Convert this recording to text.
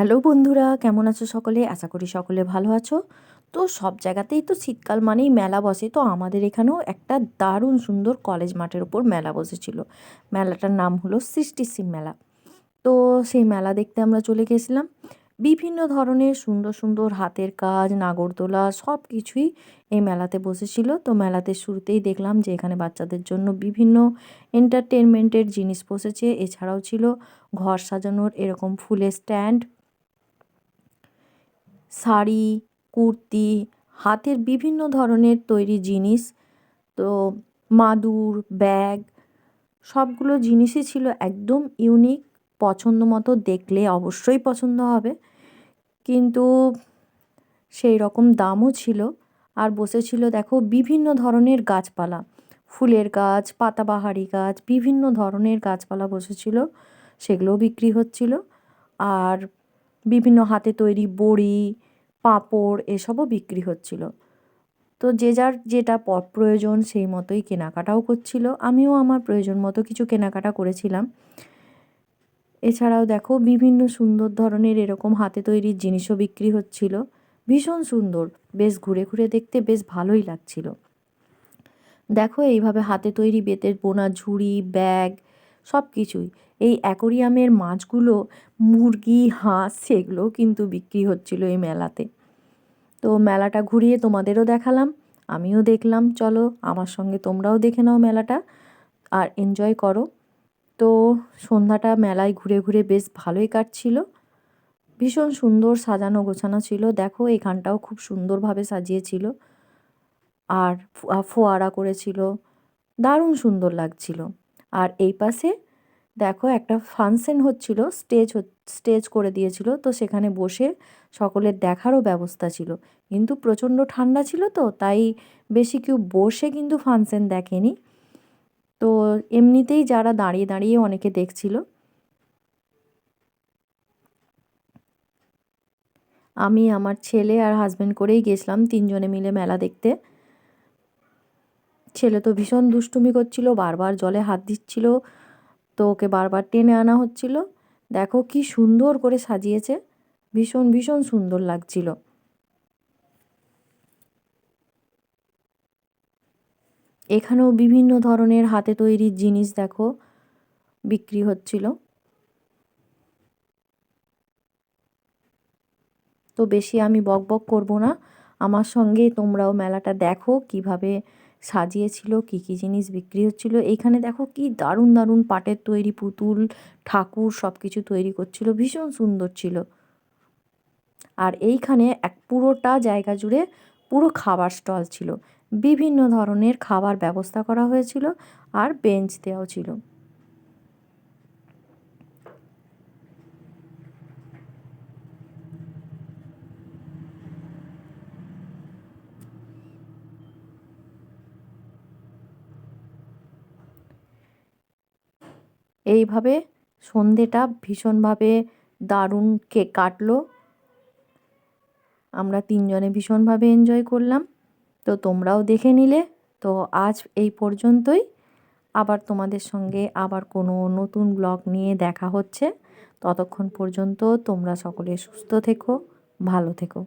Hello বন্ধুরা, কেমন আছো সকলে? আশা করি সকলে ভালো আছো। তো সব জায়গাতেই তো শীতকাল মানেই মেলা বসে, তো আমাদের এখানেও একটা দারুণ সুন্দর কলেজ মাঠের ওপর মেলা বসেছিল। মেলাটার নাম হলো সৃষ্টি সিম মেলা। তো সেই মেলা দেখতে আমরা চলে গেছিলাম। বিভিন্ন ধরনের সুন্দর সুন্দর হাতের কাজ, নাগরদোলা, সব কিছুই এই মেলাতে বসেছিল। তো মেলাতে শুরুতেই দেখলাম যে এখানে বাচ্চাদের জন্য বিভিন্ন এন্টারটেনমেন্টের জিনিস বসেছে। এছাড়াও ছিল ঘর সাজানোর এরকম ফুলের স্ট্যান্ড শাড়ি, কুর্তি, হাতের বিভিন্ন ধরনের তৈরি জিনিস। তো মাদুর, ব্যাগ, সবগুলো জিনিসই ছিল একদম ইউনিক পছন্দ মতো দেখলে অবশ্যই পছন্দ হবে। কিন্তু সেই রকম দামও ছিল। আর বসেছিল দেখো বিভিন্ন ধরনের গাছপালা। ফুলের গাছ, পাতাবাহারি গাছ, বিভিন্ন ধরনের গাছপালা বসেছিল। সেগুলোও বিক্রি হচ্ছিল। আর বিভিন্ন হাতে তৈরি বড়ি পাঁপড় এসবও বিক্রি হচ্ছিল। তো যে যার যেটা প্রয়োজন সেই মতোই কেনাকাটাও করছিল। আমিও আমার প্রয়োজন মতো কিছু কেনাকাটা করেছিলাম। এছাড়াও দেখো বিভিন্ন সুন্দর ধরনের এরকম হাতে তৈরির জিনিসও বিক্রি হচ্ছিল। ভীষণ সুন্দর। বেশ ঘুরে ঘুরে দেখতে বেশ ভালোই লাগছিল। দেখো এইভাবে হাতে তৈরি বেতের বোনা, ঝুড়ি, ব্যাগ সব কিছুই। এই অ্যাকোরিয়ামের মাছগুলো, মুরগি, হাঁস সেগুলোও কিন্তু বিক্রি হচ্ছিল এই মেলাতে। তো মেলাটা ঘুরিয়ে তোমাদেরও দেখালাম, আমিও দেখলাম। চলো আমার সঙ্গে তোমরাও দেখে নাও মেলাটা আর এনজয় করো। তো সন্ধ্যাটা মেলায় ঘুরে ঘুরে বেশ ভালোই কাটছিল। ভীষণ সুন্দর সাজানো গোছানো ছিল। দেখো এখানটাও খুব সুন্দরভাবে সাজিয়েছিল আর ফোয়ারা করেছিল। দারুণ সুন্দর লাগছিল। আর এই পাশে দেখো একটা ফাংশন হচ্ছিল, স্টেজ স্টেজ করে দিয়েছিল, তো সেখানে বসে সকলের দেখারও ব্যবস্থা ছিল। কিন্তু প্রচণ্ড ঠান্ডা ছিল তো, তাই বেশি কেউ বসে কিন্তু ফাংশন দেখেনি। তো এমনিতেই যারা দাঁড়িয়ে দাঁড়িয়ে অনেকে দেখছিল। আমি, আমার ছেলে আর হাজব্যান্ড করেই গেছিলাম তিনজনে মিলে মেলা দেখতে। ছেলে তো ভীষণ দুষ্টুমি করছিল, বারবার জলে হাত দিচ্ছিল, তো ওকে বারবার টেনে আনা হচ্ছিল। দেখো কি সুন্দর করে সাজিয়েছে, ভীষণ ভীষণ সুন্দর লাগছিল। এখানেও বিভিন্ন ধরনের হাতে তৈরি জিনিস দেখো, বিক্রি হচ্ছিল। তো বেশি আমি বক বক করব না, আমার সঙ্গে তোমরাও মেলাটা দেখো, কীভাবে সাজিয়েছিল, কী কী জিনিস বিক্রি হচ্ছিল। এইখানে দেখো কি দারুণ দারুণ পাটের তৈরি পুতুল, ঠাকুর সব কিছু তৈরি করছিল, ভীষণ সুন্দর ছিল। আর এইখানে এক পুরোটা জায়গা জুড়ে পুরো খাবার স্টল ছিল। বিভিন্ন ধরনের খাবার ব্যবস্থা করা হয়েছিল আর বেঞ্চ দেওয়াও ছিল। এইভাবে সন্ধেটা ভীষণভাবে দারুণ কে কাটলো। আমরা তিনজনে ভীষণভাবে এনজয় করলাম। তো তোমরাও দেখে নিলে। তো আজ এই পর্যন্তই। আবার তোমাদের সঙ্গে আবার কোনো নতুন ব্লগ নিয়ে দেখা হচ্ছে। ততক্ষণ পর্যন্ত তোমরা সকলে সুস্থ থেকো, ভালো থেকো।